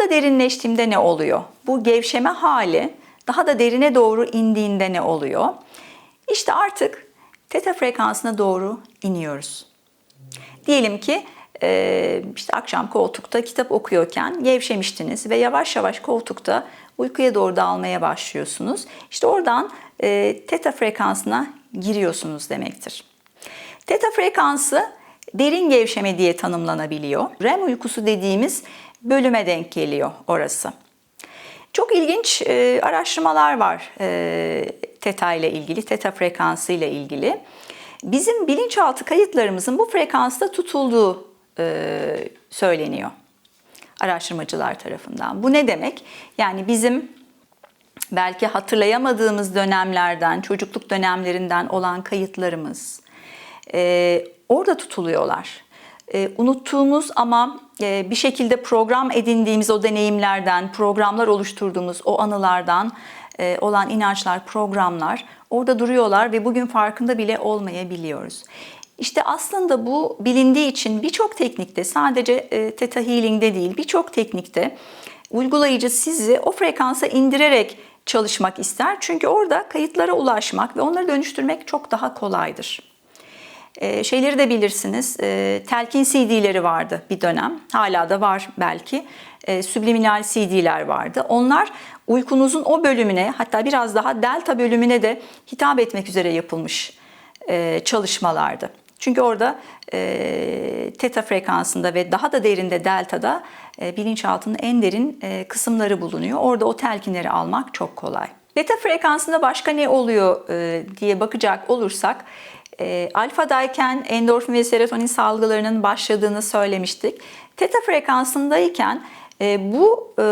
da derinleştiğimde ne oluyor? Bu gevşeme hali daha da derine doğru indiğinde ne oluyor? İşte artık teta frekansına doğru iniyoruz. Diyelim ki e, işte akşam koltukta kitap okuyorken gevşemiştiniz ve yavaş yavaş koltukta uykuya doğru dalmaya başlıyorsunuz. İşte oradan e, teta frekansına giriyorsunuz demektir. Teta frekansı derin gevşeme diye tanımlanabiliyor. REM uykusu dediğimiz bölüme denk geliyor orası. Çok ilginç e, araştırmalar var e, teta ile ilgili, teta frekansı ile ilgili. Bizim bilinçaltı kayıtlarımızın bu frekansta tutulduğu e, söyleniyor araştırmacılar tarafından. Bu ne demek? Yani bizim belki hatırlayamadığımız dönemlerden, çocukluk dönemlerinden olan kayıtlarımız e, orada tutuluyorlar. E, unuttuğumuz ama e, bir şekilde program edindiğimiz o deneyimlerden, programlar oluşturduğumuz o anılardan e, olan inançlar, programlar orada duruyorlar ve bugün farkında bile olmayabiliyoruz. İşte aslında bu bilindiği için birçok teknikte sadece e, Theta Healing'de değil birçok teknikte uygulayıcı sizi o frekansa indirerek çalışmak ister. Çünkü orada kayıtlara ulaşmak ve onları dönüştürmek çok daha kolaydır. E, şeyleri de bilirsiniz, e, telkin CD'leri vardı bir dönem, hala da var belki. E, subliminal CD'ler vardı. Onlar uykunuzun o bölümüne hatta biraz daha delta bölümüne de hitap etmek üzere yapılmış e, çalışmalardı. Çünkü orada e, teta frekansında ve daha da derinde deltada e, bilinçaltının en derin e, kısımları bulunuyor. Orada o telkinleri almak çok kolay. Beta frekansında başka ne oluyor e, diye bakacak olursak e, alfadayken endorfin ve serotonin salgılarının başladığını söylemiştik. Teta frekansındayken e, bu e,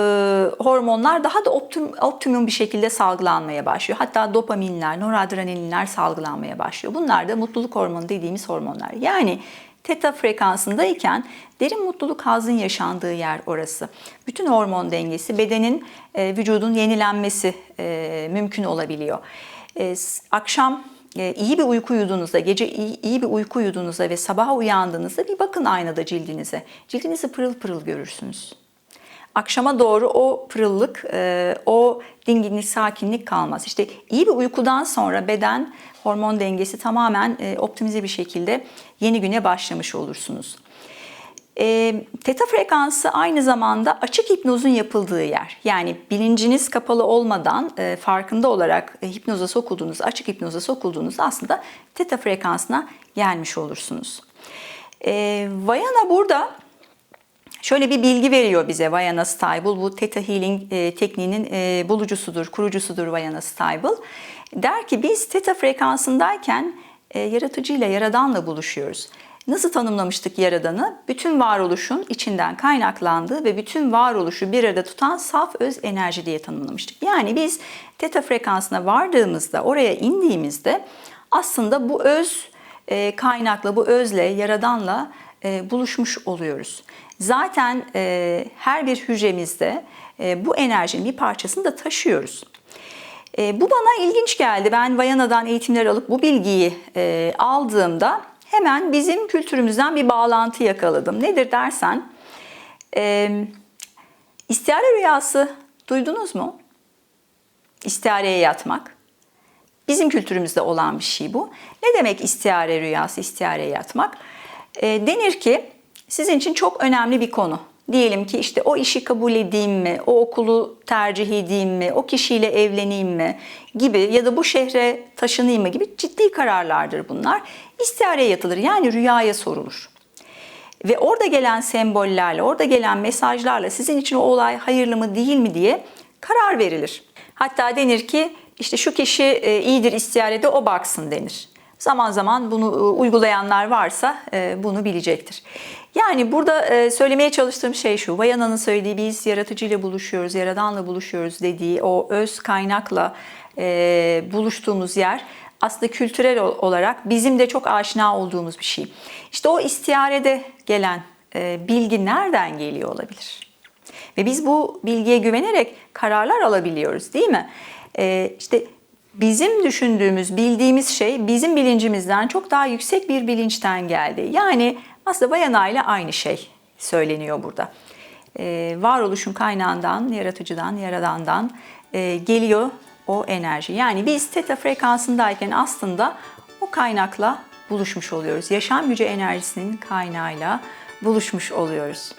hormonlar daha da optim, optimum bir şekilde salgılanmaya başlıyor. Hatta dopaminler, noradrenalinler salgılanmaya başlıyor. Bunlar da mutluluk hormonu dediğimiz hormonlar. Yani teta frekansındayken derin mutluluk hazın yaşandığı yer orası. Bütün hormon dengesi, bedenin, e, vücudun yenilenmesi e, mümkün olabiliyor. E, akşam iyi bir uyku uyuduğunuzda, gece iyi, iyi bir uyku uyuduğunuzda ve sabaha uyandığınızda bir bakın aynada cildinize. Cildinizi pırıl pırıl görürsünüz. Akşama doğru o pırıllık, e, o dinginlik, sakinlik kalmaz. İşte iyi bir uykudan sonra beden hormon dengesi tamamen e, optimize bir şekilde yeni güne başlamış olursunuz. E, teta frekansı aynı zamanda açık hipnozun yapıldığı yer. Yani bilinciniz kapalı olmadan e, farkında olarak e, hipnoza sokulduğunuz, açık hipnoza sokulduğunuzda aslında teta frekansına gelmiş olursunuz. E, Vayana burada Şöyle bir bilgi veriyor bize Vayana Stable. Bu Theta Healing e, tekniğinin e, bulucusudur, kurucusudur Vayana Stable. Der ki biz Theta frekansındayken e, yaratıcıyla, yaradanla buluşuyoruz. Nasıl tanımlamıştık yaradanı? Bütün varoluşun içinden kaynaklandığı ve bütün varoluşu bir arada tutan saf öz enerji diye tanımlamıştık. Yani biz teta frekansına vardığımızda, oraya indiğimizde aslında bu öz e, kaynakla, bu özle, yaradanla e, buluşmuş oluyoruz. Zaten e, her bir hücremizde bu enerjinin bir parçasını da taşıyoruz. Bu bana ilginç geldi. Ben Vayana'dan eğitimler alıp bu bilgiyi aldığımda hemen bizim kültürümüzden bir bağlantı yakaladım. Nedir dersen, e, istihare rüyası duydunuz mu? İstihareye yatmak. Bizim kültürümüzde olan bir şey bu. Ne demek istihare rüyası, istihareye yatmak? E, denir ki sizin için çok önemli bir konu. Diyelim ki işte o işi kabul edeyim mi, o okulu tercih edeyim mi, o kişiyle evleneyim mi gibi ya da bu şehre taşınayım mı gibi ciddi kararlardır bunlar. İstihareye yatılır yani rüyaya sorulur. Ve orada gelen sembollerle, orada gelen mesajlarla sizin için o olay hayırlı mı değil mi diye karar verilir. Hatta denir ki işte şu kişi e, iyidir istiharede o baksın denir. Zaman zaman bunu e, uygulayanlar varsa e, bunu bilecektir. Yani burada e, söylemeye çalıştığım şey şu. Vayana'nın söylediği biz yaratıcıyla buluşuyoruz, yaradanla buluşuyoruz dediği o öz kaynakla buluştuğumuz yer aslında kültürel olarak bizim de çok aşina olduğumuz bir şey. İşte o istiharede gelen bilgi nereden geliyor olabilir? Ve biz bu bilgiye güvenerek kararlar alabiliyoruz değil mi? İşte bizim düşündüğümüz, bildiğimiz şey bizim bilincimizden çok daha yüksek bir bilinçten geldi. Yani aslında Bayana ile aynı şey söyleniyor burada. e, varoluşun kaynağından, yaratıcıdan, yaradandan e, geliyor o enerji. Yani biz teta frekansındayken aslında o kaynakla buluşmuş oluyoruz. Yaşam gücü enerjisinin kaynağıyla buluşmuş oluyoruz.